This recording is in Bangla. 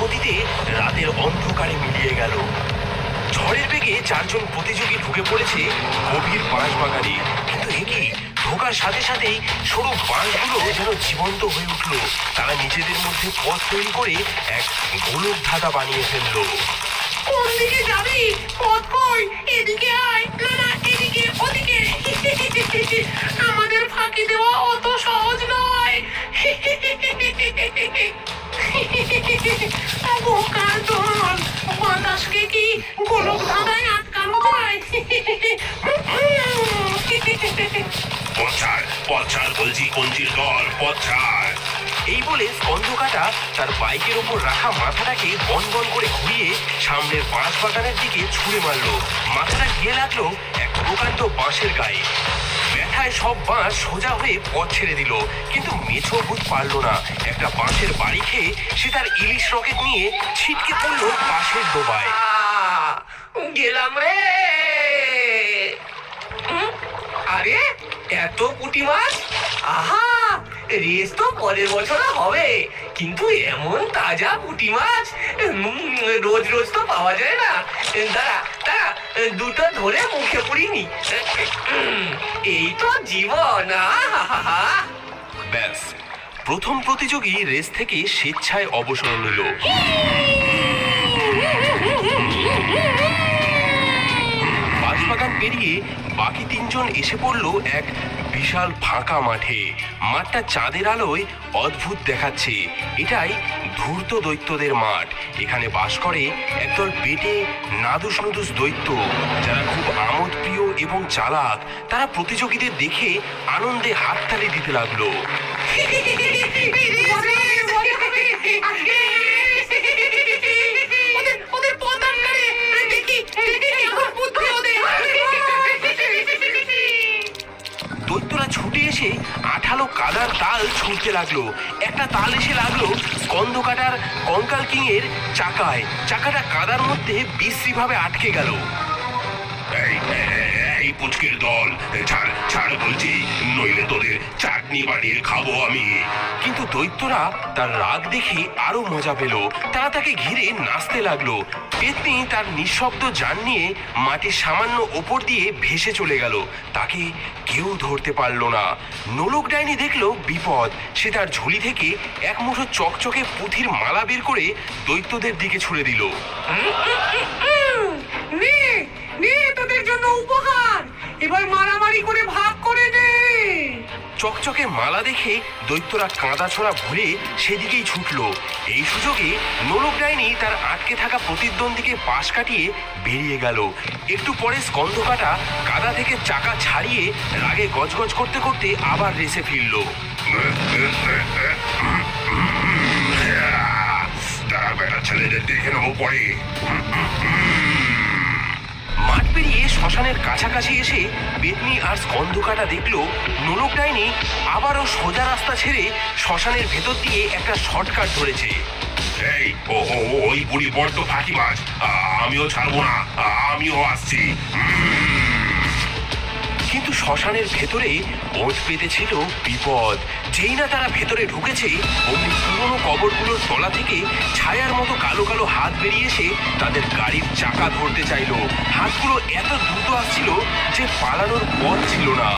গতিতে রাতের অন্ধকারে মিলিয়ে গেল। ঝড়ের বেগে চারজন প্রতিযোগী ঢুকে পড়েছে গভীর বাঁশ বাগানে কিন্তু এ কি? ঢোকার সাথে সাথেই সরু বাঁশগুলো যেন জীবন্ত হয়ে উঠল। তারা নিজেদের মধ্যে পথ তৈরি করে এক গোলক ধাঁধা বানিয়ে ফেলল। কোন দিকে যাবি? পথ কই? এদিকে আয়। না না, এদিকে, ওদিকে। আমাদের ফাঁকি দেওয়া অত সহজ নয়। যায় পচার এই বলে স্কন্ধকাটা তার বাইকের ওপর রাখা মাথাটাকে বন বন করে ঘুরিয়ে সামনের বাঁশ বাগানের দিকে ছুঁড়ে মারলো। মাথাটা গিয়ে লাগল এক প্রকাণ্ড বাঁশের গায়ে। ব্যথায় সব বাঁশ সোজা হয়ে পথ ছেড়ে দিল। কিন্তু মেছো ভূত পারল না। একটা বাঁশের বাড়ি খেয়ে সে তার ইলিশ রকেট নিয়ে ছিটকে পড়ল পাশের ডোবায়। গেলাম রে। আরে, এত পুঁটি মাছ? আহা, রেস তো পরের বছর হবে। কিন্তু এমন তাজা পুঁটি মাছ রোজ রোজ তো পাওয়া যায় না। দাঁড়া দুটো ধরে মুখে পুরিনি এই তো জীবন ব্যাস। প্রথম প্রতিযোগী রেস থেকে স্বেচ্ছায় অবসর নিল। বাঁশবাগান পেরিয়ে বাকি তিনজন এসে পড়ল এক বিশাল ফাঁকা মাঠে মাঠটা চাঁদের আলোয় অদ্ভুত দেখাচ্ছে এটাই ধূর্ত দৈত্যদের মাঠ এখানে বাস করে একদল পেটে নাদুস নুদুস দৈত্য যারা খুব আমোদ প্রিয় এবং চালাক তারা প্রতিযোগীদের দেখে আনন্দে হাততালি দিতে লাগল কাদার তাল ছুঁড়তে লাগল। একটা তাল এসে লাগল স্কন্ধ কাটার কঙ্কাল কিং এর চাকায়। চাকাটা কাদার মধ্যে বিশ্রীভাবে আটকে গেল। পুচকের দল। ছাড় ছাড় বলছি, নইলে তোদের চাটনি বানিয়ে খাব আমি। কিন্তু দৈত্যরা তার রাগ দেখে আরও মজা পেল। তারা তাকে ঘিরে নাচতে লাগল। পেতনি তার নিঃশব্দ যান নিয়ে মাটির সামান্য ওপর দিয়ে ভেসে চলে গেল। তাকে কেউ ধরতে পারল না। নোলক ডাইনি দেখল বিপদ। সে তার ঝুলি থেকে এক মুঠো চকচকে পুঁথির মালা বের করে দৈত্যদের দিকে ছুড়ে দিল। নে নে তোদের জন্য উপহার। এবার মারামারি করে ভাগ করে দে। চকচকে মালা দেখে দৈত্যরা কাঁদা ছোড়া ভুলে সেদিকেই ছুটলো। এই সুযোগে নোলক ডাইনি তার আটকে থাকা প্রতিদ্বন্দ্বীকে পাশ কাটিয়ে বেরিয়ে গেল। একটু পরে স্কন্ধ কাটা কাদা থেকে চাকা ছাড়িয়ে রাগে গজগজ করতে করতে আবার রেসে ফিরল। তারা বেটা ছেলেদের দেখে নেব পরে। মাঠ পেরিয়ে শ্মশানের কাছাকাছি এসে বেতনি আর স্কন্ধ দেখল নোলক ডাইনি আবারও সোজা রাস্তা ছেড়ে শ্মশানের ভেতর দিয়ে একটা শর্টকাট ধরেছে। এই, ও ওই বুড়ি বড্ড ফাঁকি মাছ। আমিও ছাড়বো না। আমিও আসছি। কিন্তু শ্মশানের ভেতরে ওঁত পেতেছিল বিপদ। যেই না তারা ভেতরে ঢুকেছে, অমনি পুরনো কবরগুলোর তলা থেকে ছায়ার মতো কালো কালো হাত বেরিয়ে এসে তাদের গাড়ির চাকা ধরতে চাইল। হাতগুলো এত দ্রুত আসছিল যে পালানোর পথ ছিল না।